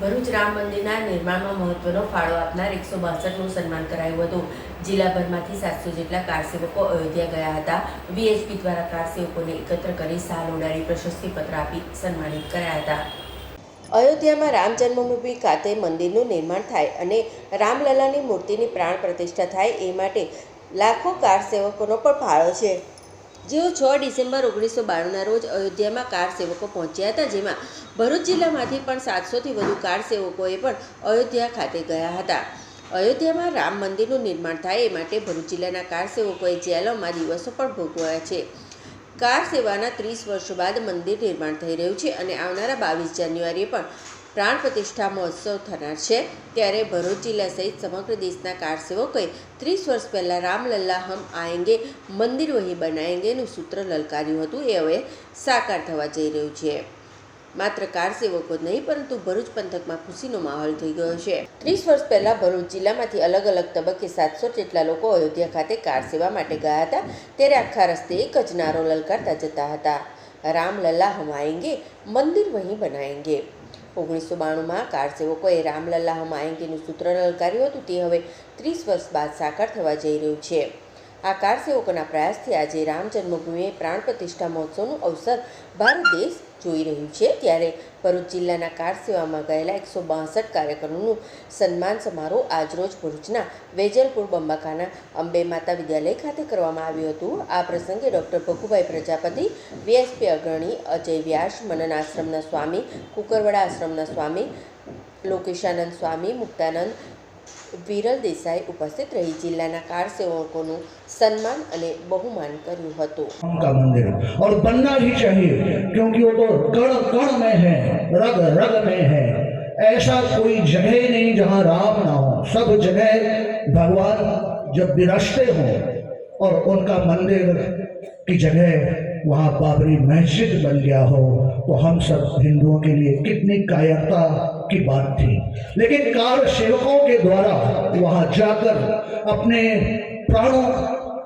ભરૂચ રામ મંદિરના નિર્માણમાં મહત્વનો ફાળો આપનાર એકસો બાસઠનું સન્માન કરાયું હતું. જિલ્લાભરમાંથી સાતસો જેટલા કારસેવકો અયોધ્યા ગયા હતા. વીએચપી દ્વારા કારસેવકોને એકત્ર કરી સાલ ઉડાડી પ્રશસ્તિપત્ર આપી સન્માનિત કર્યા હતા. અયોધ્યામાં રામ જન્મભૂમિ ખાતે મંદિરનું નિર્માણ થાય અને રામલલાની મૂર્તિની પ્રાણ પ્રતિષ્ઠા થાય એ માટે લાખો કારસેવકોનો પણ ફાળો છે. જેઓ છ ડિસેમ્બર ઓગણીસો બાણુંના રોજ અયોધ્યામાં કાર સેવકો પહોંચ્યા હતા, જેમાં ભરૂચ જિલ્લામાંથી પણ સાતસોથી વધુ કાર સેવકોએ પણ અયોધ્યા ખાતે ગયા હતા. અયોધ્યામાં રામ મંદિરનું નિર્માણ થાય એ માટે ભરૂચ જિલ્લાના કાર સેવકોએ જેલોમાં દિવસો પણ ભોગવ્યા છે. કાર સેવાના ત્રીસ વર્ષો બાદ મંદિર નિર્માણ થઈ રહ્યું છે અને આવનારા બાવીસ જાન્યુઆરીએ પણ પ્રાણ પ્રતિષ્ઠા મહોત્સવ થનાર છે. ત્યારે ભરૂચ જિલ્લા સહિત સમગ્ર દેશના કાર સેવકોએ ત્રીસ વર્ષ પહેલાં રામલલ્લા હમ આએંગે મંદિર વહી બનાએંગેનું સૂત્ર લલકાર્યું હતું. એ હવે સાકાર થવા જઈ રહ્યું છે. માત્ર કાર સેવકો જ નહીં, પરંતુ ભરૂચ પંથકમાં ખુશીનો માહોલ થઈ ગયો છે. ત્રીસ વર્ષ પહેલાં ભરૂચ જિલ્લામાંથી અલગ અલગ તબક્કે સાતસો જેટલા લોકો અયોધ્યા ખાતે કાર સેવા માટે ગયા હતા. ત્યારે આખા રસ્તે એક જ નારો લલકારતા જતા હતા. રામ લલ્લા હમ આએંગે મંદિર વહીં બનાએંગે ઓગણીસો બાણુંમાં કાર સેવકોએ રામલલ્લા હમાયંકીનું આએંગેનું સૂત્ર લલકાર્યું હતું. તે હવે ત્રીસ વર્ષ બાદ સાકાર થવા જઈ રહ્યું છે. આ કાર સેવકોના પ્રયાસથી આજે રામ જન્મભૂમિએ પ્રાણ પ્રતિષ્ઠા મહોત્સવનું અવસર ભારત દેશ જોઈ રહ્યું છે. ત્યારે ભરૂચ જિલ્લાના કાર સેવામાં ગયેલા એકસો બાસઠ કાર્યકરોનું સન્માન સમારોહ આજરોજ ભરૂચના વેજલપુર બંબાકાના અંબે માતા વિદ્યાલય ખાતે કરવામાં આવ્યું હતું. આ પ્રસંગે ડૉક્ટર ભગુભાઈ પ્રજાપતિ, વીએસપી અગ્રણી અજય વ્યાસ, મનન આશ્રમના સ્વામી, કુકરવાડા આશ્રમના સ્વામી, લોકેશાનંદ સ્વામી, મુક્તાનંદ, વિરલ દેસાઈ ઉપસ્થિત રહી. જિલ્લાના કાર સેવકોનું સન્માન અને બહુમાન કર્યું હતું राम का मंदिर और बनना भी चाहिए क्योंकि वो तो कण कण में है रग रग में है ऐसा कोई जगह नहीं जहाँ राम ना हो सब जगह भगवान जब विराजते हों और उनका मंदिर की जगह वहाँ बाबरी मस्जिद बन गया हो तो हम सब हिंदुओं के लिए कितनी कायरता की बात थी लेकिन कार सेवकों के द्वारा वहाँ जाकर अपने प्राणों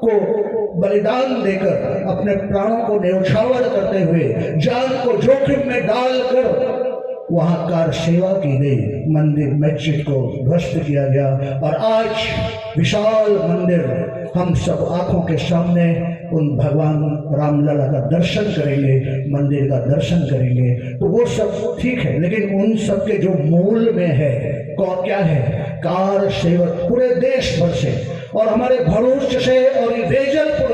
को बलिदान देकर अपने प्राणों को न्यौछावर करते हुए जान को जोखिम में डालकर वहाँ कार सेवा की गई। मंदिर मस्जिद को ध्वस्त किया गया। और आज विशाल मंदिर हम सब आँखों के सामने उन भगवान रामलला का दर्शन करेंगे, मंदिर का दर्शन करेंगे। तो वो सब ठीक है, लेकिन उन सब के जो मूल में है कौ- क्या है? कार सेवक पूरे देश भर से और हमारे भरूच से और ये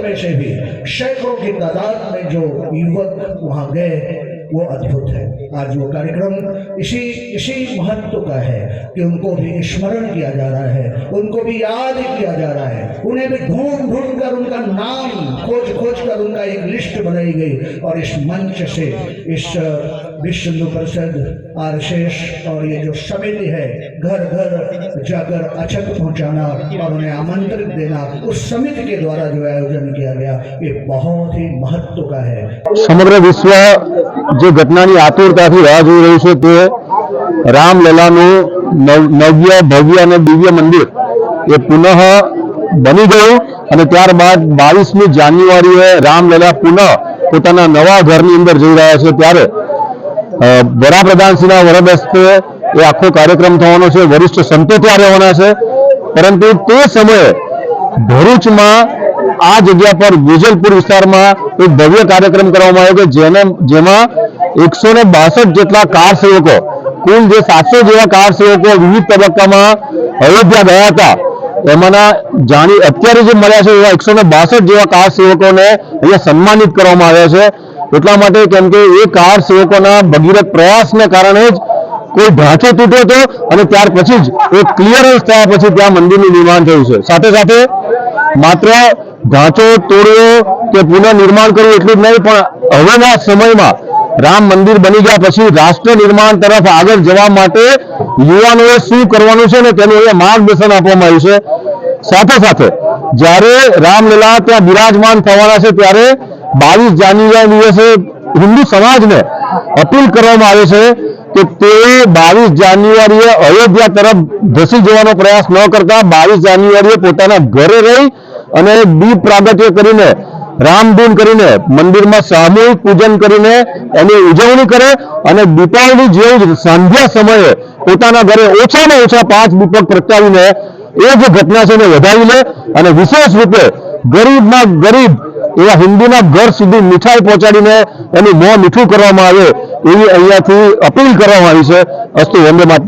में से भी सैकड़ों की तादाद में जो युवक वहाँ गए, वो अद्भुत है। आज वो कार्यक्रम इसी इसी महत्व का है कि उनको भी स्मरण किया जा रहा है, उनको भी याद किया जा रहा है। उन्हें भी ढूंढ ढूंढ कर उनका नाम खोज खोज कर उनका एक लिस्ट बनाई गई और इस मंच से, इस विश्व हिंदू परिषद आर और ये जो समिति है घर घर जाकर अछत पहुंचाना और उन्हें आमंत्रित देना उस समिति के द्वारा जो आयोजन किया गया ये बहुत ही महत्व का है સમગ્ર વિશ્વ જે ઘટનાની આતુરતાથી રાહ જોઈ રહ્યું છે તે રામલલાનું નવ- નવ્ય ભવ્ય અને દિવ્ય મંદિર એ પુનઃ બની ગયું અને ત્યારબાદ બાવીસમી જાન્યુઆરીએ રામલલા પુનઃ પોતાના નવા ઘરની અંદર જઈ રહ્યા છે ત્યારે અ, વડાપ્રધાનશ્રીના વરદ હસ્તે એ આખો કાર્યક્રમ થવાનો છે, વરિષ્ઠ સંતો ત્યાં રહેવાના છે. પરંતુ તે સમયે ભરૂચમાં આ જગ્યા પર વેજલપુર વિસ્તારમાં એક ભવ્ય કાર્યક્રમ કરવામાં આવ્યો કે જેને, જેમાં એકસો ને બાસઠ જેટલા કાર સેવકો, કુલ જે સાતસો જેવા કાર સેવકો વિવિધ તબક્કામાં અયોધ્યા ગયા હતા. એમાંના જાણી, અત્યારે જે મળ્યા છે એવા એકસો ને બાસઠ જેવા કાર સેવકોને અહીંયા સન્માનિત કરવામાં આવ્યા છે. એટલા માટે કેમ કે એ કાર સેવકોના ભગીરથ પ્રયાસને કારણે જ કોઈ ઢાંચો તૂટ્યો હતો અને ત્યાર પછી જ એ ક્લિયરન્સ થયા પછી ત્યાં મંદિરનું નિર્માણ થયું છે. સાથે સાથે માત્ર ઢાંચો, તોડવો કે પુનઃનિર્માણ કરવું એટલું જ નહીં, પણ હવેના સમયમાં રામ મંદિર બની ગયા પછી રાષ્ટ્ર નિર્માણ તરફ આગળ જવા માટે યુવાનોએ શું કરવાનું છે ને તેનું અહીંયા માર્ગદર્શન આપવામાં આવ્યું છે. સાથે સાથે જ્યારે રામલીલા ત્યાં બિરાજમાન થવાના છે, ત્યારે બાવીસ જાન્યુઆરી દિવસે હિન્દુ સમાજને અપીલ કરવામાં આવે છે કે તે બાવીસ જાન્યુઆરીએ અયોધ્યા તરફ ધસી જવાનો પ્રયાસ ન કરતા બાવીસ જાન્યુઆરીએ પોતાના ઘરે રહી અને દીપ પ્રાગટ્ય કરીને રામધૂન કરીને, મંદિરમાં સામૂહિક પૂજન કરીને એની ઉજવણી કરે અને દીપાવલી જેવું જ સાંધ્યા સમયે પોતાના ઘરે ઓછામાં ઓછા પાંચ દીપક પ્રગટાવીને એ જે ઘટના છે એને વધાવી લે અને વિશેષ રૂપે ગરીબમાં ગરીબ એવા હિન્દુના ઘર સુધી મીઠાઈ પહોંચાડીને એનું મોં મીઠું કરવામાં આવે એવી અહીંયાથી અપીલ કરવામાં આવી છે. અસ્તુ વંદે માત